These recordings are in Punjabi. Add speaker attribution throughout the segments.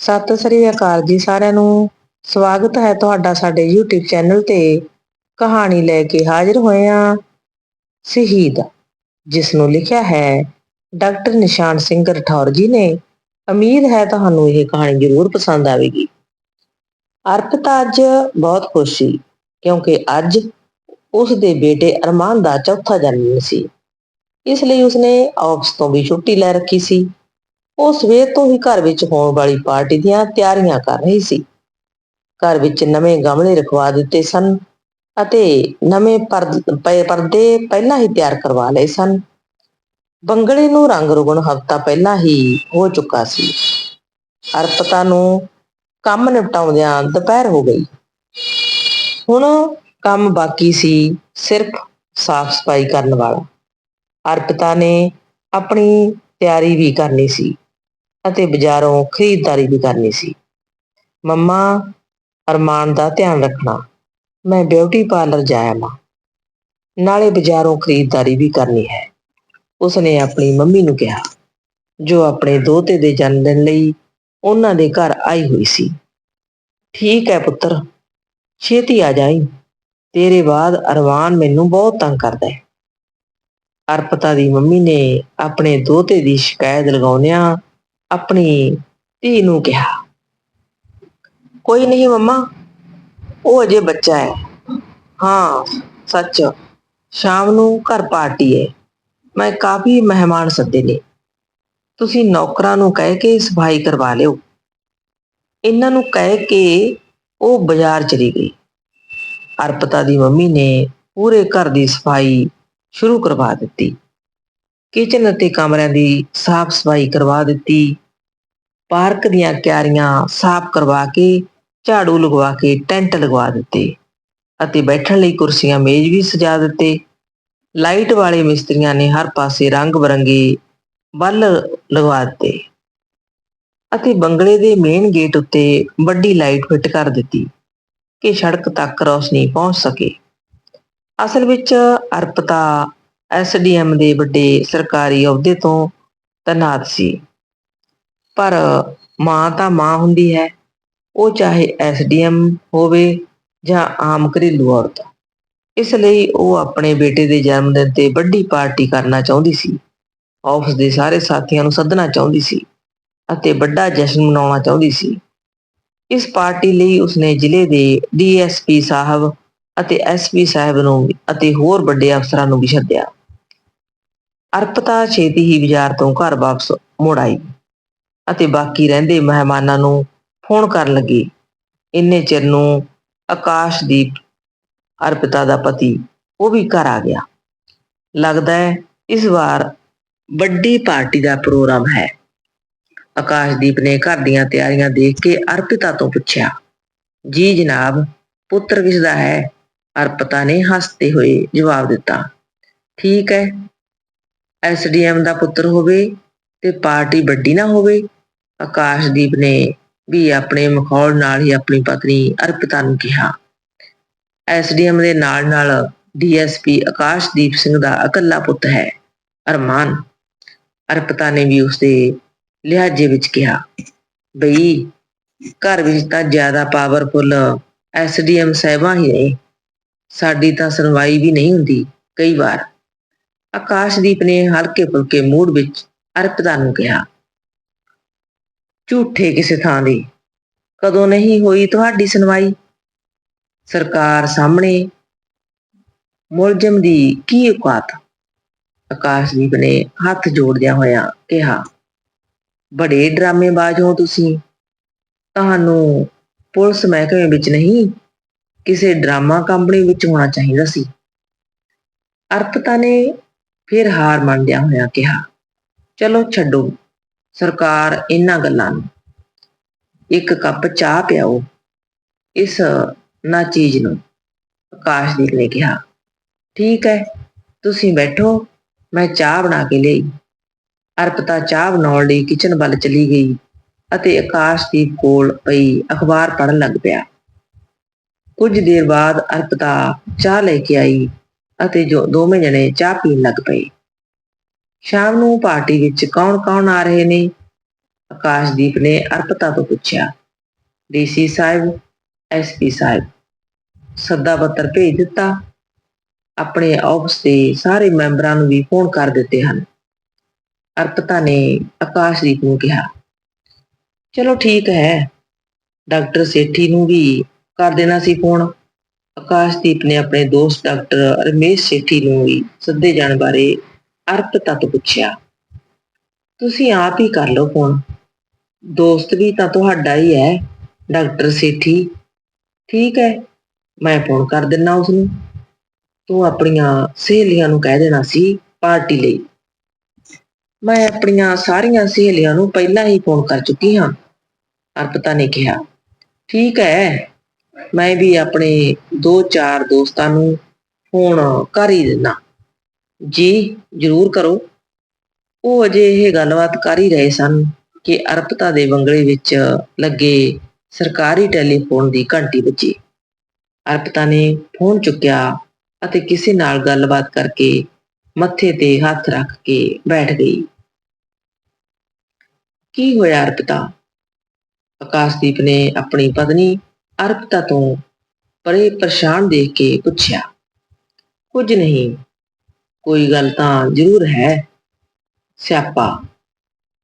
Speaker 1: ਸਤਿ ਸ੍ਰੀ ਅਕਾਲ ਜੀ ਸਾਰਿਆਂ ਨੂੰ। ਸਵਾਗਤ ਹੈ ਤੁਹਾਡਾ ਸਾਡੇ YouTube ਚੈਨਲ ਤੇ। ਕਹਾਣੀ ਲੈ ਕੇ ਹਾਜ਼ਰ ਹੋਏ ਹਾਂ। ਸ਼ਹੀਦ ਜਿਸ ਨੂੰ ਲਿਖਿਆ ਹੈ ਡਾਕਟਰ ਨਿਸ਼ਾਨ ਸਿੰਘ ਰਠੌਰ ਜੀ ਨੇ। ਉਮੀਦ ਹੈ ਤੁਹਾਨੂੰ ਇਹ ਕਹਾਣੀ ਜ਼ਰੂਰ ਪਸੰਦ ਆਵੇਗੀ। ਅਰਪਿਤਾ ਅੱਜ ਬਹੁਤ ਖੁਸ਼ ਸੀ ਕਿਉਂਕਿ ਅੱਜ ਉਸ ਦੇ ਬੇਟੇ ਅਰਮਾਨ ਦਾ ਚੌਥਾ ਜਨਮ ਸੀ। ਇਸ ਲਈ ਉਸਨੇ ਆਫਿਸ ਤੋਂ ਵੀ ਛੁੱਟੀ ਲੈ ਰੱਖੀ ਸੀ। ਉਹ ਸਵੇਰ ਤੋਂ ਹੀ ਘਰ ਵਿੱਚ ਹੋਣ ਵਾਲੀ ਪਾਰਟੀ ਦੀਆਂ ਤਿਆਰੀਆਂ ਕਰ ਰਹੀ ਸੀ। ਘਰ ਵਿੱਚ ਨਵੇਂ ਗਮਲੇ ਰਖਵਾ ਦਿੱਤੇ ਸਨ ਅਤੇ ਨਵੇਂ ਪਰਦ- ਪਏ ਪਰਦੇ ਪਹਿਲਾਂ ਹੀ ਤਿਆਰ ਕਰਵਾ ਲਏ ਸਨ। ਬੰਗਲੇ ਨੂੰ ਰੰਗ ਰੁਗਣ ਹਫ਼ਤਾ ਪਹਿਲਾਂ ਹੀ ਹੋ ਚੁੱਕਾ ਸੀ। ਅਰਪਤਾ ਨੂੰ ਕੰਮ ਨਿਪਟਾਉਂਦਿਆਂ ਦੁਪਹਿਰ ਹੋ ਗਈ। ਹੁਣ ਕੰਮ ਬਾਕੀ ਸੀ ਸਿਰਫ ਸਾਫ਼ ਸਫ਼ਾਈ ਕਰਨ ਵਾਲਾ। ਅਰਪਿਤਾ ਨੇ ਆਪਣੀ ਤਿਆਰੀ ਵੀ ਕਰਨੀ ਸੀ। ਅਤੇ ਬਾਜ਼ਾਰੋਂ ਖਰੀਦਦਾਰੀ ਵੀ ਕਰਨੀ ਸੀ। ਮੰਮਾ, ਅਰਮਾਨ ਦਾ ਧਿਆਨ ਰੱਖਣਾ, ਮੈਂ ਬਿਊਟੀ ਪਾਰਲਰ ਜਾਇਆ ਮਾਂ ਨਾਲੇ ਬਾਜ਼ਾਰੋਂ ਖਰੀਦਦਾਰੀ ਵੀ ਕਰਨੀ ਹੈ। ਉਸਨੇ ਆਪਣੀ ਮੰਮੀ ਨੂੰ ਕਿਹਾ, ਜੋ ਆਪਣੇ ਦੋਤੇ ਦੇ ਜਨਮ ਦਿਨ ਲਈ ਉਹਨਾਂ ਦੇ ਘਰ ਆਈ ਹੋਈ ਸੀ। ਠੀਕ ਹੈ ਪੁੱਤਰ, ਛੇਤੀ ਆ ਜਾਈ। ਤੇਰੇ ਬਾਅਦ ਅਰਵਾਨ ਮੈਨੂੰ ਬਹੁਤ ਤੰਗ ਕਰਦਾ ਹੈ। ਅਰਪਤਾ ਦੀ ਮੰਮੀ ਨੇ ਆਪਣੇ ਦੋਤੇ ਦੀ ਸ਼ਿਕਾਇਤ ਲਗਾਉਂਦਿਆਂ ਆਪਣੀ ਧੀ ਨੂੰ ਕਿਹਾ। ਕੋਈ ਨਹੀਂ ਮੰਮਾ, ਉਹ ਅਜੇ ਬੱਚਾ ਹੈ। ਹਾਂ, ਸੱਚ, ਸ਼ਾਮ ਨੂੰ ਘਰ ਪਾਰਟੀ ਹੈ ਮੈਂ ਕਾਫੀ ਮਹਿਮਾਨ ਸੱਦੇ ਨੇ। ਤੁਸੀਂ ਨੌਕਰਾਂ ਨੂੰ ਕਹਿ ਕੇ ਸਫ਼ਾਈ ਕਰਵਾ ਲਿਓ। ਇਹਨਾਂ ਨੂੰ ਕਹਿ ਕੇ ਉਹ ਬਾਜ਼ਾਰ ਚਲੀ ਗਈ। ਅਰਪਤਾ ਦੀ ਮੰਮੀ ਨੇ ਪੂਰੇ ਘਰ ਦੀ ਸਫ਼ਾਈ ਸ਼ੁਰੂ ਕਰਵਾ ਦਿੱਤੀ। ਕਿਚਨ ਅਤੇ ਕਮਰਿਆਂ ਦੀ ਸਾਫ਼ ਸਫ਼ਾਈ ਕਰਵਾ ਦਿੱਤੀ। ਪਾਰਕ ਦੀਆਂ ਕਿਆਰੀਆਂ ਸਾਫ਼ ਕਰਵਾ ਕੇ, ਝਾੜੂ ਲਗਵਾ ਕੇ ਟੈਂਟ ਲਗਵਾ ਦਿੱਤੇ ਅਤੇ ਬੈਠਣ ਲਈ ਕੁਰਸੀਆਂ ਮੇਜ਼ ਵੀ ਸਜਾ ਦਿੱਤੇ। ਲਾਈਟ ਵਾਲੇ ਮਿਸਤਰੀਆਂ ਨੇ ਹਰ ਪਾਸੇ ਰੰਗ ਬਰੰਗੇ ਬੱਲ ਲਗਵਾ ਦਿੱਤੇ ਅਤੇ ਬੰਗਲੇ ਦੇ ਮੇਨ ਗੇਟ ਉੱਤੇ ਵੱਡੀ ਲਾਈਟ ਫਿੱਟ ਕਰ ਦਿੱਤੀ ਕਿ ਸੜਕ ਤੱਕ ਰੋਸ਼ਨੀ ਪਹੁੰਚ ਸਕੇ। ਅਸਲ ਵਿੱਚ ਅਰਪਤਾ ਐਸਡੀਐਮ ਦੇ ਵੱਡੇ ਸਰਕਾਰੀ ਅਹੁਦੇ ਤੋਂ ਤੈਨਾਤ ਸੀ। ਪਰ ਮਾਂ ਤਾਂ ਮਾਂ ਹੁੰਦੀ ਹੈ। ਉਹ ਚਾਹੇ ਐਸਡੀਐਮ ਹੋਵੇ ਜਾਂ ਆਮ ਘਰੇਲੂ ਔਰਤ। ਇਸ ਲਈ ਉਹ ਆਪਣੇ ਬੇਟੇ ਦੇ ਜਨਮ ਦਿਨ ਤੇ ਵੱਡੀ ਪਾਰਟੀ ਕਰਨਾ ਚਾਹੁੰਦੀ ਸੀ। ਆਫਿਸ ਦੇ ਸਾਰੇ ਸਾਥੀਆਂ ਨੂੰ ਸੱਦਣਾ ਚਾਹੁੰਦੀ ਸੀ ਅਤੇ ਵੱਡਾ ਜਸ਼ਨ ਮਨਾਉਣਾ ਚਾਹੁੰਦੀ ਸੀ। ਇਸ ਪਾਰਟੀ ਲਈ ਉਸਨੇ ਜ਼ਿਲ੍ਹੇ ਦੇ ਡੀਐਸਪੀ ਸਾਹਿਬ ਅਤੇ ਐਸਪੀ ਸਾਹਿਬ ਨੂੰ ਅਤੇ ਹੋਰ ਵੱਡੇ ਅਫਸਰਾਂ ਨੂੰ ਵੀ ਸੱਦਿਆ। ਅਰਪਤਾ ਛੇਤੀ ਹੀ ਬਾਜ਼ਾਰ ਤੋਂ ਘਰ ਵਾਪਸ ਮੁੜ ਆਈ ਅਤੇ ਬਾਕੀ ਰਹਿੰਦੇ ਮਹਿਮਾਨਾਂ ਨੂੰ ਫੋਨ ਕਰਨ ਲੱਗੀ। ਇੰਨੇ ਚਿਰ ਨੂੰ ਆਕਾਸ਼ਦੀਪ ਅਰਪਿਤਾ ਦਾ ਪਤੀ, ਉਹ ਵੀ ਘਰ ਆ ਗਿਆ। ਲੱਗਦਾ ਹੈ ਇਸ ਵਾਰ ਵੱਡੀ ਪਾਰਟੀ ਦਾ ਪ੍ਰੋਗਰਾਮ ਹੈ। ਆਕਾਸ਼ਦੀਪ ਨੇ ਘਰ ਦੀਆਂ ਤਿਆਰੀਆਂ ਦੇਖ ਕੇ ਅਰਪਿਤਾ ਤੋਂ ਪੁੱਛਿਆ, ਜੀ ਜਨਾਬ, ਪੁੱਤਰ ਕਿਸ ਦਾ ਹੈ? ਅਰਪਿਤਾ ਨੇ ਹੱਸਦੇ ਹੋਏ ਜਵਾਬ ਦਿੱਤਾ, ਠੀਕ ਹੈ ਐਸਡੀਐਮ ਦਾ ਪੁੱਤਰ ਹੋਵੇ ਤੇ ਪਾਰਟੀ ਵੱਡੀ ਨਾ ਹੋਵੇ, ਆਕਾਸ਼ਦੀਪ ਨੇ ਵੀ ਆਪਣੇ ਮਖੌਲ ਨਾਲ ਹੀ ਆਪਣੀ ਪਤਨੀ ਅਰਪਿਤਾ ਨੂੰ ਕਿਹਾ। ਐਸਡੀਐਮ ਦੇ ਨਾਲ ਨਾਲ ਡੀਐਸਪੀ ਆਕਾਸ਼ਦੀਪ ਸਿੰਘ ਦਾ ਇਕੱਲਾ ਪੁੱਤ ਹੈ, ਅਰਮਾਨ। ਅਰਪਿਤਾ ਨੇ ਵੀ ਉਸਦੇ ਲਿਹਾਜ਼ੇ ਵਿੱਚ ਕਿਹਾ, ਬਈ, ਘਰ ਵਿੱਚ ਤਾਂ ਜ਼ਿਆਦਾ ਪਾਵਰਫੁਲ ਐਸਡੀਐਮ ਸਾਹਿਬਾਂ ਹੀ ਨੇ, ਸਾਡੀ ਤਾਂ ਸੁਣਵਾਈ ਵੀ ਨਹੀਂ ਹੁੰਦੀ ਕਈ ਵਾਰ। ਆਕਾਸ਼ਦੀਪ ਨੇ ਹਲਕੇ ਫੁਲਕੇ ਮੂਡ ਵਿੱਚ ਅਰਪਿਤਾ ਨੂੰ ਕਿਹਾ, ਝੂਠੇ ਕਿਸੇ ਥਾਂ ਦੀ, ਕਦੋਂ ਨਹੀਂ ਹੋਈ ਤੁਹਾਡੀ ਸੁਣਵਾਈ? ਸਰਕਾਰ ਸਾਹਮਣੇ, ਮੁਲਜ਼ਮ ਦੀ ਕੀ ਔਕਾਤ? ਆਕਾਸ਼ਦੀਪ ਨੇ ਹੱਥ ਜੋੜਦਿਆਂ ਹੋਇਆ ਕਿਹਾ, ਬੜੇ ਡਰਾਮੇਬਾਜ਼ ਹੋ ਤੁਸੀਂ। ਤੁਹਾਨੂੰ ਪੁਲਿਸ ਮਹਿਕਮੇ ਵਿੱਚ ਨਹੀਂ, ਕਿਸੇ ਡਰਾਮਾ ਕੰਪਨੀ ਵਿੱਚ ਹੋਣਾ ਚਾਹੀਦਾ ਸੀ। ਅਰਪਤਾ ਨੇ ਫਿਰ ਹਾਰ ਮੰਨਦਿਆਂ ਹੋਇਆਂ ਕਿਹਾ, ਚਲੋ ਛੱਡੋ, ਸਰਕਾਰ ਇਹਨਾਂ ਗੱਲਾਂ ਨੂੰ। ਇੱਕ ਕੱਪ ਚਾਹ ਪਿਆਓ, ਇਸ ਨਾ ਚੀਜ਼ ਨੂੰ। ਆਕਾਸ਼ਦੀਪ ਨੇ ਕਿਹਾ, ਠੀਕ ਹੈ, ਤੁਸੀਂ ਬੈਠੋ, ਮੈਂ ਚਾਹ ਬਣਾ ਕੇ ਲਈ। ਅਰਪਤਾ ਚਾਹ ਬਣਾਉਣ ਲਈ ਕਿਚਨ ਵੱਲ ਚਲੀ ਗਈ ਅਤੇ ਆਕਾਸ਼ਦੀਪ ਕੋਲ ਪਈ ਅਖਬਾਰ ਪੜ੍ਹਨ ਲੱਗ ਪਿਆ। ਕੁਝ ਦੇਰ ਬਾਅਦ ਅਰਪਤਾ ਚਾਹ ਲੈ ਕੇ ਆਈ ਅਤੇ ਜੋ ਦੋਵੇਂ ਜਣੇ ਚਾਹ ਪੀਣ ਲੱਗ ਪਏ। ਸ਼ਾਮ ਨੂੰ ਪਾਰਟੀ ਵਿੱਚ ਕੌਣ-ਕੌਣ ਆ ਰਹੇ ਨੇ? ਆਕਾਸ਼ਦੀਪ ਨੇ ਅਰਪਤਾ ਤੋਂ ਪੁੱਛਿਆ। ਡੀਸੀ ਸਾਹਿਬ ਐਸਪੀ ਸਾਹਿਬ, ਸੱਦਾ ਪੱਤਰ ਭੇਜ ਦਿੱਤਾ। ਆਪਣੇ ਆਫਿਸ ਦੇ ਸਾਰੇ ਮੈਂਬਰਾਂ ਨੂੰ ਵੀ ਫੋਨ ਕਰ ਦਿੱਤੇ ਹਨ। ਅਰਪਤਾ ਨੇ ਆਕਾਸ਼ਦੀਪ ਨੂੰ ਕਿਹਾ, ਚਲੋ ਠੀਕ ਹੈ। ਡਾਕਟਰ ਸੇਠੀ ਨੂੰ ਵੀ ਕਰ ਦੇਣਾ ਸੀ ਫੋਨ। ਆਕਾਸ਼ਦੀਪ ਨੇ ਆਪਣੇ ਦੋਸਤ ਡਾਕਟਰ ਰਮੇਸ਼ ਸੇਠੀ ਨੂੰ ਵੀ ਸੱਦੇ ਜਾਣ ਬਾਰੇ ਅਰਪਤਾ ਤੋਂ ਪੁੱਛਿਆ। ਤੁਸੀਂ ਆਪ ਹੀ ਕਰ ਲਓ ਫੋਨ। ਦੋਸਤ ਵੀ ਤਾਂ ਤੁਹਾਡਾ ਹੀ ਹੈ, ਡਾਕਟਰ ਸੇਠੀ। ਠੀਕ ਹੈ, ਮੈਂ ਫੋਨ ਕਰ ਦਿੰਨਾ ਉਸ ਨੂੰ ਤੂੰ ਆਪਣੀਆਂ ਸਹੇਲੀਆਂ ਨੂੰ ਕਹਿ ਦੇਣਾ ਸੀ ਪਾਰਟੀ ਲਈ। ਮੈਂ ਆਪਣੀਆਂ ਸਾਰੀਆਂ ਸਹੇਲੀਆਂ ਨੂੰ ਪਹਿਲਾਂ ਹੀ ਫੋਨ ਕਰ ਚੁੱਕੀ ਹਾਂ, ਅਰਪਤਾ ਨੇ ਕਿਹਾ। ਠੀਕ ਹੈ ਮੈਂ ਵੀ ਆਪਣੇ ਦੋ ਚਾਰ ਦੋਸਤਾਂ ਨੂੰ ਫੋਨ ਕਰ ਹੀ ਦਿੰਦਾ। ਜੀ ਜ਼ਰੂਰ ਕਰੋ। ਉਹ ਅਜੇ ਇਹ ਗੱਲਬਾਤ ਕਰ ਹੀ ਰਹੇ ਸਨ ਕਿ ਅਰਪਤਾ ਦੇ ਬੰਗਲੇ ਵਿੱਚ ਲੱਗੇ ਸਰਕਾਰੀ ਟੈਲੀਫੋਨ ਦੀ ਘੰਟੀ ਵੱਜੀ। ਅਰਪਤਾ ਨੇ ਫੋਨ ਚੁੱਕਿਆ ਅਤੇ ਕਿਸੇ ਨਾਲ ਗੱਲਬਾਤ ਕਰਕੇ ਮੱਥੇ ਤੇ ਹੱਥ ਰੱਖ ਕੇ ਬੈਠ ਗਈ। ਕੀ ਹੋਇਆ ਅਰਪਤਾ? ਆਕਾਸ਼ਦੀਪ ਨੇ ਆਪਣੀ ਪਤਨੀ ਅਰਪਤਾ ਤੋਂ ਪਰੇ ਪਰੇਸ਼ਾਨ ਦੇਖ ਕੇ ਪੁੱਛਿਆ, ਕੁਝ ਨਹੀਂ, ਕੋਈ ਗੱਲ ਤਾਂ ਜ਼ਰੂਰ ਹੈ, ਸਿਆਪਾ।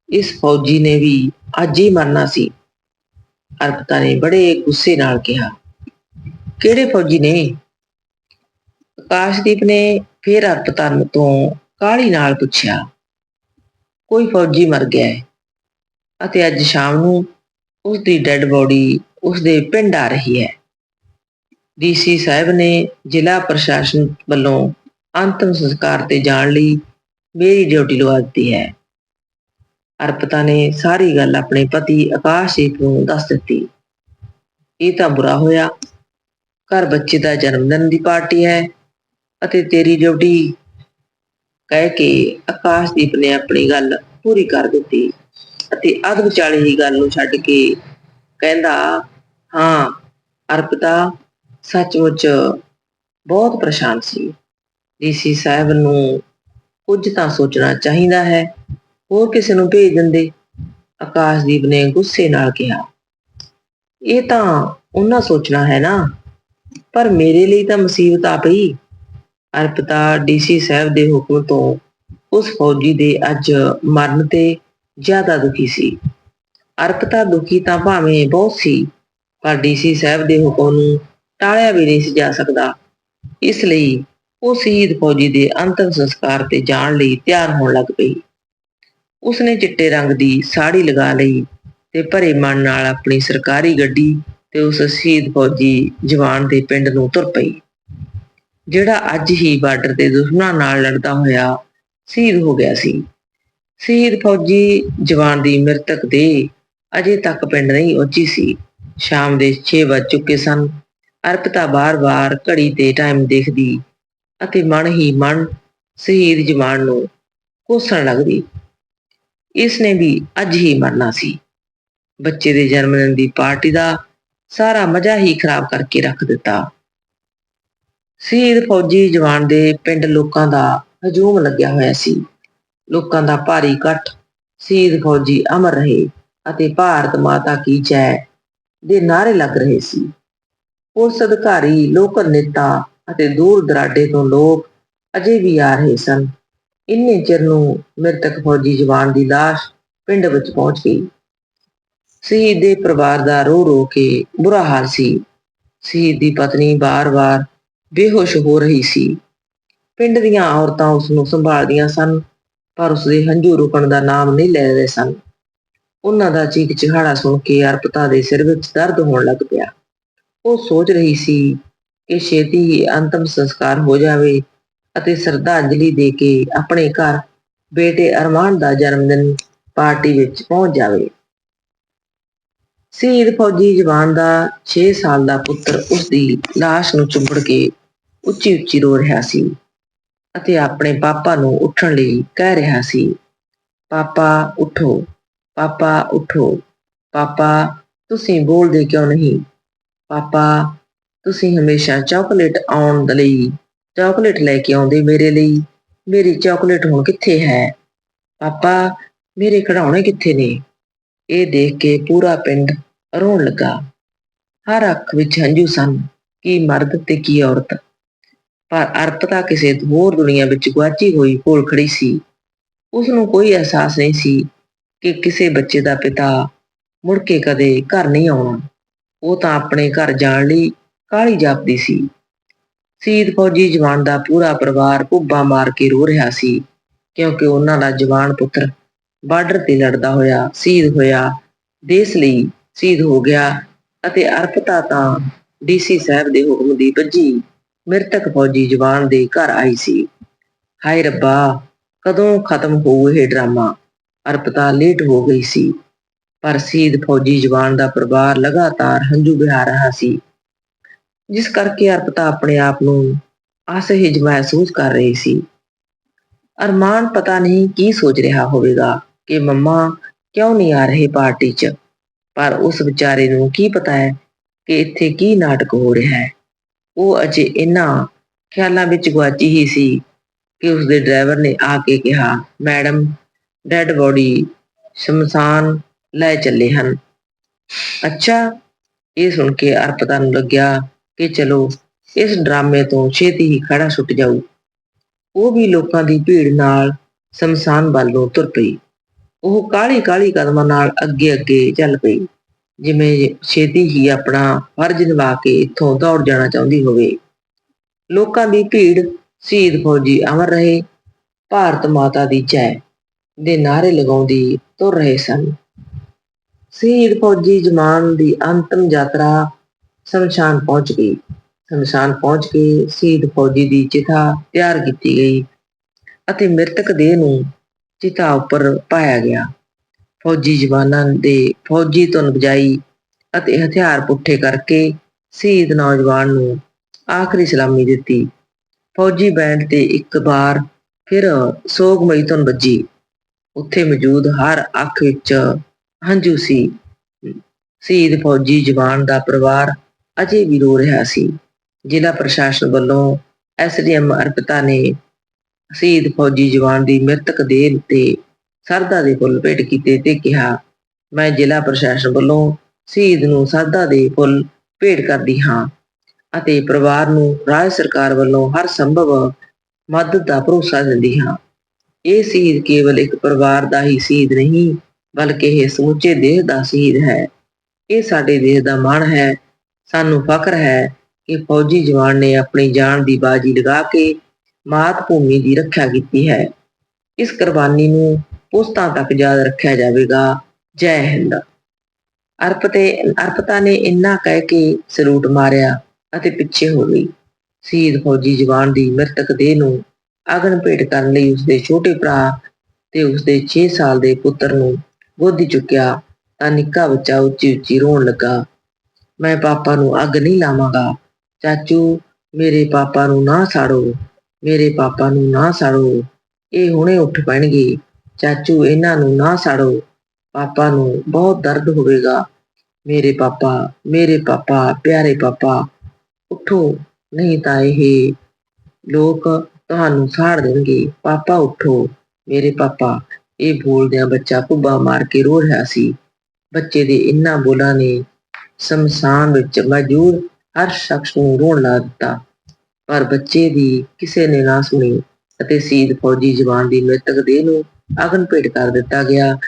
Speaker 1: ਇਸ ਫੌਜੀ ਨੇ ਵੀ ਅੱਜ ਹੀ ਮਰਨਾ ਸੀ। ਅਰਪਤਾ ਨੇ ਬੜੇ ਗੁੱਸੇ ਨਾਲ ਕਿਹਾ, ਕਿਹੜੇ ਫੌਜੀ ਨੇ? ਆਕਾਸ਼ਦੀਪ ਨੇ ਫਿਰ ਅਰਪਤਾ ਨੂੰ ਤੋਂ ਕਾਹਲੀ ਨਾਲ ਪੁੱਛਿਆ, ਕੋਈ ਫੌਜੀ ਮਰ ਗਿਆ ਹੈ ਅਤੇ ਅੱਜ ਸ਼ਾਮ ਨੂੰ ਉਸ ਦੀ ਡੈੱਡ ਬੋਡੀ ਉਸ ਦੇ ਪਿੰਡ ਆ ਰਹੀ ਹੈ। ਡੀਸੀ ਸਾਹਿਬ ਨੇ ਜ਼ਿਲ੍ਹਾ ਪ੍ਰਸ਼ਾਸਨ ਵੱਲੋਂ ਅੰਤਮ ਸੰਸਕਾਰ ਤੇ ਜਾਣ ਲਈ ਮੇਰੀ ਡਿਊਟੀ ਲਵਾ ਦਿੱਤੀ ਹੈ। ਅਰਪਤਾ ਨੇ ਸਾਰੀ ਗੱਲ ਆਪਣੇ ਪਤੀ ਆਕਾਸ਼ਦੀਪ ਨੂੰ ਦੱਸ ਦਿੱਤੀ। ਇਹ ਤਾਂ ਬੁਰਾ ਹੋਇਆ। ਘਰ ਬੱਚੇ ਦਾ ਜਨਮ ਦਿਨ ਦੀ ਪਾਰਟੀ ਹੈ ਅਤੇ ਤੇਰੀ ਡਿਊਟੀ ਕਹਿ ਕੇ ਆਕਾਸ਼ਦੀਪ ਨੇ ਆਪਣੀ ਗੱਲ ਪੂਰੀ ਕਰ ਦਿੱਤੀ। ਅਤੇ ਅਧ ਵਿਚਾਲੇ ਹੀ ਗੱਲ ਨੂੰ ਛੱਡ ਕੇ ਕਹਿੰਦਾ, ਹਾਂ, ਅਰਪਿਤਾ, ਸੱਚਮੁੱਚ ਬਹੁਤ ਪਰੇਸ਼ਾਨ ਸੀ। ਡੀਸੀ ਸਾਹਿਬ ਨੂੰ ਕੁਝ ਤਾਂ ਸੋਚਣਾ ਚਾਹੀਦਾ ਹੈ। ਹੋਰ ਕਿਸੇ ਨੂੰ ਭੇਜ ਦਿੰਦੇ? ਆਕਾਸ਼ਦੀਪ ਨੇ ਗੁੱਸੇ ਨਾਲ ਕਿਹਾ। ਇਹ ਤਾਂ ਉਹਨਾਂ ਸੋਚਣਾ ਹੈ ਨਾ, ਪਰ ਮੇਰੇ ਲਈ ਤਾਂ ਮੁਸੀਬਤ ਆ ਪਈ। ਅਰਪਤਾ ਡੀਸੀ ਸਾਹਿਬ ਦੇ ਹੁਕਮ ਤੋਂ ਉਸ ਫੌਜੀ ਦੇ ਅੱਜ ਮਰਨ ਤੇ ਜ਼ਿਆਦਾ ਦੁਖੀ ਸੀ। ਅਰਕਤਾ ਦੁਖੀ ਤਾਂ ਭਾਵੇਂ ਬਹੁਤ ਸੀ, ਪਰ ਡੀਸੀ ਸਾਹਿਬ ਦੇ ਹੁਕਮ ਨੂੰ ਟਾਲਿਆ ਵੀ ਨਹੀਂ ਸੀ ਜਾ ਸਕਦਾ। ਇਸ ਲਈ ਉਹ ਸ਼ਹੀਦ ਫੌਜੀ ਦੇ ਅੰਤਮ ਸੰਸਕਾਰ ਤੇ ਜਾਣ ਲਈ ਤਿਆਰ ਹੋਣ ਲੱਗ ਪਈ। ਉਸਨੇ ਚਿੱਟੇ ਰੰਗ ਦੀ ਸਾੜੀ ਲਗਾ ਲਈ ਤੇ ਭਰੇ ਮਨ ਨਾਲ ਆਪਣੀ ਸਰਕਾਰੀ ਗੱਡੀ ਤੇ ਉਸ ਸ਼ਹੀਦ ਫੌਜੀ ਜਵਾਨ ਦੇ ਪਿੰਡ ਨੂੰ ਤੁਰ ਪਈ। ਜਿਹੜਾ ਅੱਜ ਹੀ ਬਾਰਡਰ ਦੇ ਦੁਸ਼ਮਣਾਂ ਨਾਲ ਲੜਦਾ ਹੋਇਆ ਸ਼ਹੀਦ ਹੋ ਗਿਆ ਸੀ। ਸ਼ਹੀਦ ਫੌਜੀ ਜਵਾਨ ਦੀ ਮ੍ਰਿਤਕ ਦੇ ਅਜੇ ਤੱਕ ਪਿੰਡ ਨਹੀਂ ਉੱਚੀ ਸੀ। ਸ਼ਾਮ ਦੇ 6 ਵੱਜ ਚੁੱਕੇ ਸਨ। ਅਰਪਤਾ ਬਾਰ-ਬਾਰ ਘੜੀ ਤੇ ਟਾਈਮ ਦੇਖਦੀ ਅਤੇ ਮਨ ਹੀ ਮਨ ਸ਼ਹੀਦ ਜਵਾਨ ਨੂੰ ਕੋਸਣ ਲੱਗਦੀ। ਇਸ ਨੇ ਵੀ ਅੱਜ ਹੀ ਮਰਨਾ ਸੀ। ਬੱਚੇ ਦੇ ਜਨਮ ਦਿਨ ਦੀ ਪਾਰਟੀ ਦਾ ਸਾਰਾ ਮਜ਼ਾ ਹੀ ਖਰਾਬ ਕਰਕੇ ਰੱਖ ਦਿੱਤਾ। ਸ਼ਹੀਦ ਫੌਜੀ ਜਵਾਨ ਦੇ ਪਿੰਡ ਲੋਕਾਂ ਦਾ ਹਜੂਮ ਲੱਗਿਆ ਹੋਇਆ ਸੀ। ਲੋਕਾਂ ਦਾ ਭਾਰੀ ਇਕੱਠ, ਸ਼ਹੀਦ ਫੌਜੀ ਅਮਰ ਰਹੇ ਅਤੇ ਭਾਰਤ ਮਾਤਾ ਕੀ ਜੈ ਦੇ ਨਾਰੇ ਲੱਗ ਰਹੇ ਸੀ। ਪੁਲਿਸ ਅਧਿਕਾਰੀ, ਲੋਕਲ ਨੇਤਾ ਅਤੇ ਦੂਰ ਦਰਾਡੇ ਤੋਂ ਲੋਕ ਅਜੇ ਵੀ ਆ ਰਹੇ ਸਨ। ਇੰਨੇ ਚਿਰ ਨੂੰ ਮ੍ਰਿਤਕ ਫੌਜੀ ਜਵਾਨ ਦੀ ਲਾਸ਼ ਪਿੰਡ ਵਿੱਚ ਪਹੁੰਚ ਗਈ। ਸ਼ਹੀਦ ਦੇ ਪਰਿਵਾਰ ਦਾ ਰੋ ਰੋ ਕੇ ਬੁਰਾ ਹਾਲ ਸੀ। ਸ਼ਹੀਦ ਦੀ ਪਤਨੀ ਬਾਰ-ਬਾਰ ਬੇਹੋਸ਼ ਹੋ ਰਹੀ ਸੀ। ਪਿੰਡ ਦੀਆਂ ਔਰਤਾਂ ਉਸ ਨੂੰ ਸੰਭਾਲਦੀਆਂ ਸਨ। ਪਰ ਉਸਦੇ ਹੰਝੂ ਰੁਕਣ ਦਾ ਨਾਮ ਨਹੀਂ ਲੈ ਰਹੇ ਸਨ। ਉਹਨਾਂ ਦਾ ਚੀਕ ਚਿਹਾੜਾ ਸੁਣ ਕੇ ਅਰਪਤਾ ਦੇ ਸਿਰ ਵਿੱਚ ਦਰਦ ਹੋਣ ਲੱਗ ਪਿਆ। ਉਹ ਸੋਚ ਰਹੀ ਸੀ ਕਿ ਛੇਤੀ ਹੀ ਅੰਤਮ ਸੰਸਕਾਰ ਹੋ ਜਾਵੇ ਅਤੇ ਸ਼ਰਧਾਂਜਲੀ ਦੇ ਕੇ ਆਪਣੇ ਘਰ ਬੇਟੇ ਅਰਮਾਨ ਦਾ ਜਨਮ ਦਿਨ ਪਾਰਟੀ ਵਿੱਚ ਪਹੁੰਚ ਜਾਵੇ। ਸ਼ਹੀਦ ਫੌਜੀ ਜਵਾਨ ਦਾ 6 ਸਾਲ ਦਾ ਪੁੱਤਰ ਉਸ ਦੀ ਲਾਸ਼ ਨੂੰ ਚੁੰਬੜ ਕੇ ਉੱਚੀ ਉੱਚੀ ਰੋ ਰਿਹਾ ਸੀ। ਅਤੇ ਆਪਣੇ ਪਾਪਾ ਨੂੰ ਉੱਠਣ ਲਈ ਕਹਿ ਰਿਹਾ ਸੀ, ਪਾਪਾ, ਉਠੋ ਪਾਪਾ ਉਠੋ, ਪਾਪਾ, ਤੁਸੀਂ ਬੋਲਦੇ ਕਿਉਂ ਨਹੀਂ? ਪਾਪਾ, ਤੁਸੀਂ ਹਮੇਸ਼ਾ ਚਾਕਲੇਟ ਆਉਣ ਲਈ, ਚਾਕਲੇਟ ਲੈ ਕੇ ਆਉਂਦੇ ਮੇਰੇ ਲਈ, ਮੇਰੀ ਚਾਕਲੇਟ ਹੁਣ ਕਿੱਥੇ ਹੈ? ਪਾਪਾ, ਮੇਰੇ ਖਿਡੌਣੇ ਕਿੱਥੇ ਨੇ? ਇਹ ਦੇਖ ਕੇ ਪੂਰਾ ਪਿੰਡ ਰੋਣ ਲੱਗਾ। ਹਰ ਅੱਖ ਵਿੱਚ ਹੰਝੂ ਸਨ, ਕੀ ਮਰਦ ਤੇ ਕੀ ਔਰਤ। ਪਰ ਅਰਪਤਾ ਕਿਸੇ ਹੋਰ ਦੁਨੀਆ ਵਿੱਚ ਗੁਆਚੀ ਹੋਈ ਕੋਲ ਖੜੀ ਸੀ। ਉਸ ਨੂੰ ਕੋਈ ਅਹਿਸਾਸ ਨਹੀਂ ਸੀ ਕਿ ਕਿਸੇ ਬੱਚੇ ਦਾ ਪਿਤਾ ਮੁੜ ਕੇ ਕਦੇ ਘਰ ਨਹੀਂ ਆਉਣਾ। ਉਹ ਤਾਂ ਆਪਣੇ ਘਰ ਜਾਣ ਲਈ ਕਾਹਲੀ ਜਾਪਦੀ ਸੀ। ਸ਼ਹੀਦ ਫੌਜੀ ਜਵਾਨ ਦਾ ਪੂਰਾ ਪਰਿਵਾਰ ਭੁੱਬਾ ਮਾਰ ਕੇ ਰੋ ਰਿਹਾ ਸੀ, ਕਿਉਂਕਿ ਉਹਨਾਂ ਦਾ ਜਵਾਨ ਪੁੱਤਰ ਬਾਰਡਰ ਤੇ ਲੜਦਾ ਹੋਇਆ ਸ਼ਹੀਦ ਹੋਇਆ, ਦੇਸ਼ ਲਈ ਸ਼ਹੀਦ ਹੋ ਗਿਆ ਅਤੇ ਅਰਪਤਾ ਤਾਂ ਡੀਸੀ ਸਾਹਿਬ ਦੇ ਹੁਕਮ ਦੀ ਭੱਜੀ। ਮ੍ਰਿਤਕ ਫੌਜੀ ਜਵਾਨ ਦੇ ਘਰ ਆਈ ਸੀ। ਹਾਏ ਰੱਬਾ, ਕਦੋਂ ਖਤਮ ਹੋਊ ਇਹ ਡਰਾਮਾ? ਅਰਪਤਾ ਲੇਟ ਹੋ ਗਈ ਸੀ। ਪਰ ਸ਼ਹੀਦ ਫੌਜੀ ਜਵਾਨ ਦਾ ਪਰਿਵਾਰ ਲਗਾਤਾਰ ਹੰਝੂ ਵਹਾ ਰਿਹਾ ਸੀ। ਜਿਸ ਕਰਕੇ ਅਰਪਤਾ ਆਪਣੇ ਆਪ ਨੂੰ ਅਸਹਿਜ ਮਹਿਸੂਸ ਕਰ ਰਹੀ ਸੀ। ਅਰਮਾਨ ਪਤਾ ਨਹੀਂ ਕੀ ਸੋਚ ਰਿਹਾ ਹੋਵੇਗਾ ਕਿ ਮੰਮਾ ਕਿਉਂ ਨਹੀਂ ਆ ਰਹੇ ਪਾਰਟੀ 'ਚ? ਪਰ ਉਸ ਵਿਚਾਰੇ ਨੂੰ ਕੀ ਪਤਾ ਹੈ ਕਿ ਇੱਥੇ ਕੀ ਨਾਟਕ ਹੋ ਰਿਹਾ ਹੈ। ਉਹ ਅਜੇ ਇਹਨਾਂ ਖਿਆਲਾਂ ਵਿੱਚ ਗੁਆਚੀ ਹੀ ਸੀ ਕਿ ਉਸ ਦੇ ਡਰਾਈਵਰ ਨੇ ਆ ਕੇ ਕਿਹਾ, ਮੈਡਮ, ਡੈਡ ਬੋਡੀ ਸ਼ਮਸ਼ਾਨ ਲੈ ਚੱਲੇ ਹਨ। ਅੱਛਾ। ਇਹ ਸੁਣ ਕੇ ਅਰਪਤਾ ਨੂੰ ਲੱਗਿਆ ਕਿ ਚਲੋ, ਇਸ ਡਰਾਮੇ ਤੋਂ ਛੇਤੀ ਹੀ ਖੜਾ ਛੁੱਟ ਜਾਊ। ਉਹ ਵੀ ਲੋਕਾਂ ਦੀ ਭੀੜ ਨਾਲ ਸ਼ਮਸ਼ਾਨ ਵੱਲ ਨੂੰ ਤੁਰ ਪਈ। ਉਹ ਕਾਲੀ ਕਾਲੀ ਕਦਮਾਂ ਨਾਲ ਅੱਗੇ ਅੱਗੇ ਚੱਲ ਪਈ। ਜਿਵੇਂ ਛੇਤੀ ਹੀ ਆਪਣਾ ਫਰਜ਼ ਨਿਭਾ ਕੇ ਇੱਥੋਂ ਦੌੜ ਜਾਣਾ ਚਾਹੁੰਦੀ ਹੋਵੇ। ਲੋਕਾਂ ਦੀ ਭੀੜ, ਸ਼ਹੀਦ ਫੌਜੀ ਅਮਰ ਰਹੇ, ਭਾਰਤ ਮਾਤਾ ਦੀ ਜੈ ਦੇ ਨਾਰੇ ਲਗਾਉਂਦੀ ਤੁਰ ਰਹੇ ਸਨ। ਸ਼ਹੀਦ ਫੌਜੀ ਜਮਾਨ ਦੀ ਅੰਤਮ ਯਾਤਰਾ ਸ਼ਮਸ਼ਾਨ ਪਹੁੰਚ ਗਈ। ਸ਼ਮਸ਼ਾਨ ਪਹੁੰਚ ਕੇ ਸ਼ਹੀਦ ਫੌਜੀ ਦੀ ਚਿਤਾ ਤਿਆਰ ਕੀਤੀ ਗਈ ਅਤੇ ਮ੍ਰਿਤਕ ਦੇਹ ਨੂੰ ਚਿਤਾ ਉੱਪਰ ਪਾਇਆ ਗਿਆ। ਫੌਜੀ ਜਵਾਨਾਂ ਦੇ ਫੌਜੀ ਧੁਨ ਵਜਾਈ ਅਤੇ ਹਥਿਆਰ ਪੁੱਠੇ ਕਰਕੇ ਸ਼ਹੀਦ ਨੌਜਵਾਨ ਨੂੰ ਆਖਰੀ ਸਲਾਮੀ ਦਿੱਤੀ। ਫੌਜੀ ਬੈਂਡ ਤੇ ਇੱਕ ਵਾਰ ਫਿਰ ਸੋਗਮਈ ਧੁਨ ਵੱਜੀ। ਉੱਥੇ ਮੌਜੂਦ ਹਰ ਅੱਖ ਵਿੱਚ ਹੰਝੂ ਸੀ। ਸ਼ਹੀਦ ਫੌਜੀ ਜਵਾਨ ਦਾ ਪਰਿਵਾਰ ਅਜੇ ਵੀ ਰੋ ਰਿਹਾ ਸੀ। ਜ਼ਿਲ੍ਹਾ ਪ੍ਰਸ਼ਾਸਨ ਵੱਲੋਂ ਐਸਡੀਐਮ ਅਰਪਿਤਾ ਨੇ ਸ਼ਹੀਦ ਫੌਜੀ ਜਵਾਨ ਦੀ ਮ੍ਰਿਤਕ ਦੇਹ ਤੇ ਸਰਦਾ ਦੇ ਫੁੱਲ ਭੇਟ ਕੀਤੇ ਤੇ ਕਿਹਾ, ਮੈਂ ਜ਼ਿਲ੍ਹਾ ਪ੍ਰਸ਼ਾਸਨ ਵੱਲੋਂ ਸ਼ਹੀਦ ਨੂੰ ਸਰਦਾ ਦੇ ਫੁੱਲ ਭੇਟ ਕਰਦੀ ਹਾਂ ਅਤੇ ਪਰਿਵਾਰ ਨੂੰ ਰਾਜ ਸਰਕਾਰ ਵੱਲੋਂ ਹਰ ਸੰਭਵ ਮਦਦ ਦਾ ਭਰੋਸਾ ਦਿੰਦੀ ਹਾਂ। ਇਹ ਸ਼ਹੀਦ ਕੇਵਲ ਇੱਕ ਪਰਿਵਾਰ ਦਾ ਹੀ ਸ਼ਹੀਦ ਨਹੀਂ, ਬਲਕਿ ਇਹ ਸਮੁੱਚੇ ਦੇਸ਼ ਦਾ ਸ਼ਹੀਦ ਹੈ। ਇਹ ਸਾਡੇ ਦੇਸ਼ ਦਾ ਮਾਣ ਹੈ। ਸਾਨੂੰ ਫਖਰ ਹੈ ਕਿ ਫੌਜੀ ਜਵਾਨ ਨੇ ਆਪਣੀ ਜਾਨ ਦੀ ਬਾਜੀ ਲਗਾ ਕੇ ਮਾਤ ਭੂਮੀ ਦੀ ਰੱਖਿਆ ਕੀਤੀ ਹੈ। ਇਸ ਕੁਰਬਾਨੀ ਨੂੰ ਪੁਸਤਾਂ ਤੱਕ ਯਾਦ ਰੱਖਿਆ ਜਾਵੇਗਾ। ਜੈ ਹਿੰਦ। ਅਰਪਤੇ ਅਰਪਤਾ ਨੇ ਇੰਨਾ ਕਹਿ ਕੇ ਸਲੂਟ ਮਾਰਿਆ ਅਤੇ ਪਿੱਛੇ ਹੋ ਗਈ। ਸ਼ਹੀਦ ਫੌਜੀ ਜਵਾਨ ਦੀ ਮ੍ਰਿਤਕ ਦੇਹ ਨੂੰ ਅਗਨ ਭੇਟ ਕਰਨ ਲਈ ਉਸਦੇ ਛੋਟੇ ਭਰਾ ਤੇ ਉਸਦੇ 6 ਸਾਲ ਦੇ ਪੁੱਤਰ ਨੂੰ ਗੋਦੀ ਚੁੱਕਿਆ ਤਾਂ ਨਿੱਕਾ ਬੱਚਾ ਉੱਚੀ ਉੱਚੀ ਰੋਣ ਲੱਗਾ। ਮੈਂ ਪਾਪਾ ਨੂੰ ਅੱਗ ਨਹੀਂ ਲਾਵਾਂਗਾ। ਚਾਚੂ, ਮੇਰੇ ਪਾਪਾ ਨੂੰ ਨਾ ਸਾੜੋ। ਮੇਰੇ ਪਾਪਾ ਨੂੰ ਨਾ ਸਾੜੋ। ਇਹ ਹੁਣੇ ਉੱਠ ਪੈਣਗੇ। ਚਾਚੂ, ਇਹਨਾਂ ਨੂੰ ਨਾ ਸਾੜੋ। ਪਾਪਾ ਨੂੰ ਬਹੁਤ ਦਰਦ ਹੋਵੇਗਾ। ਮੇਰੇ ਪਾਪਾ ਮੇਰੇ ਪਾਪਾ, ਪਿਆਰੇ ਪਾਪਾ, ਉਠੋ। ਨਹੀਂ ਤਾਂ ਇਹ ਲੋਕ ਤੁਹਾਨੂੰ ਸਾੜ ਦੇਣਗੇ। ਪਾਪਾ, ਉਠੋ। ਮੇਰੇ ਪਾਪਾ, ਇਹ ਬੋਲਦਿਆਂ ਬੱਚਾ ਭੁੱਬਾ ਮਾਰ ਕੇ ਰੋ ਰਿਹਾ ਸੀ। ਬੱਚੇ ਦੇ ਇਨ੍ਹਾਂ ਬੋਲਾਂ ਨੇ ਸ਼ਮਸ਼ਾਨ ਵਿੱਚ ਮੌਜੂਦ ਹਰ ਸ਼ਖਸ ਨੂੰ ਰੋਣ ਲਾ ਦਿੱਤਾ। ਪਰ ਬੱਚੇ ਦੀ ਕਿਸੇ ਨੇ ਨਾ ਸੁਣੀ ਅਤੇ ਸੀਦ ਫੌਜੀ ਜਵਾਨ ਦੀ ਮ੍ਰਿਤਕ ਦੇਹ ਨੂੰ ਅਗਨ ਭੇਟ ਕਰ ਦਿੱਤਾ ਗਿਆ।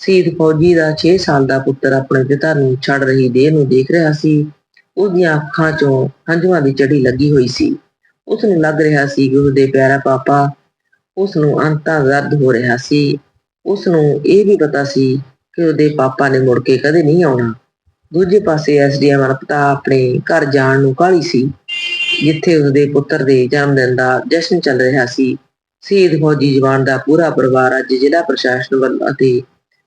Speaker 1: ਸ਼ਹੀਦ ਫੌਜੀ ਦਾ 6 ਸਾਲ ਦਾ ਪੁੱਤਰ ਆਪਣੇ ਪਿਤਾ ਨੂੰ ਛੱਡ ਰਹੀ ਦੇਹ ਨੂੰ ਦੇਖ ਰਿਹਾ ਸੀ। ਉਸ ਦੀਆਂ ਅੱਖਾਂ 'ਚੋਂ ਹੰਝੂਆਂ ਦੀ ਚੜੀ ਲੱਗੀ ਹੋਈ ਸੀ। ਉਸ ਨੂੰ ਲੱਗ ਰਿਹਾ ਸੀ ਕਿ ਉਸਦੇ ਪਿਆਰਾ ਪਾਪਾ ਉਸ ਨੂੰ ਅੰਤਾਂ ਦਰਦ ਹੋ ਰਿਹਾ ਸੀ। ਉਸ ਨੂੰ ਇਹ ਵੀ ਪਤਾ ਸੀ ਕਿ ਉਹਦੇ ਪਾਪਾ ਨੇ ਮੁੜ ਕੇ ਕਦੇ ਨਹੀਂ ਆਉਣਾ। ਦੂਜੇ ਪਾਸੇ ਐਸਡੀਐਮ ਅਨਪਤਾ ਆਪਣੇ ਘਰ ਜਾਣ ਨੂੰ ਕਾਹਲੀ ਸੀ, ਜਿੱਥੇ ਉਸਦੇ ਪੁੱਤਰ ਦੇ ਜਨਮ ਦਿਨ ਦਾ ਜਸ਼ਨ ਚੱਲ ਰਿਹਾ ਸੀ। ਸ਼ਹੀਦ ਫੌਜੀ ਜਵਾਨ ਦਾ ਪੂਰਾ ਪਰਿਵਾਰ ਅੱਜ ਜ਼ਿਲ੍ਹਾ ਪ੍ਰਸ਼ਾਸਨ ਵੱਲੋਂ ਅਤੇ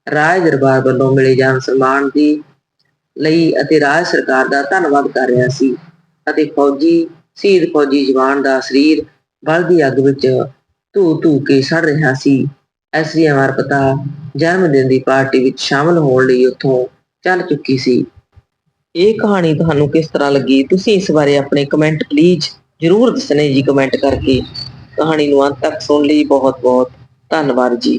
Speaker 1: ਰਾਜ ਦਰਬਾਰ ਵੱਲੋਂ ਮਿਲੇ ਜਾਣ ਸਨਮਾਨ ਦੀ ਲਈ ਅਤੇ ਰਾਜ ਸਰਕਾਰ ਦਾ ਧੰਨਵਾਦ ਕਰ ਰਿਹਾ ਸੀ ਅਤੇ ਫੌਜੀ, ਸ਼ਹੀਦ ਫੌਜੀ ਜਵਾਨ ਦਾ ਸਰੀਰ ਬਲਦੀ ਅੱਗ ਵਿੱਚ ਧੂ ਧੂ ਕੇ ਸੜ ਰਿਹਾ ਸੀ। ਐਸਡੀਐਮ ਅਰਪਤਾ ਜਨਮ ਦਿਨ ਦੀ ਪਾਰਟੀ ਵਿੱਚ ਸ਼ਾਮਲ ਹੋਣ ਲਈ ਉੱਥੋਂ ਚੱਲ ਚੁੱਕੀ ਸੀ। ਇਹ ਕਹਾਣੀ ਤੁਹਾਨੂੰ ਕਿਸ ਤਰ੍ਹਾਂ ਲੱਗੀ? ਤੁਸੀਂ ਇਸ ਬਾਰੇ ਆਪਣੇ ਕਮੈਂਟ ਪਲੀਜ਼ ਜਰੂਰ ਦੱਸਣੇ ਜੀ ਕਮੈਂਟ ਕਰਕੇ। ਕਹਾਣੀ ਨੂੰ ਅੰਤ ਤੱਕ ਸੁਣ ਲਈ ਬਹੁਤ ਬਹੁਤ ਧੰਨਵਾਦ ਜੀ।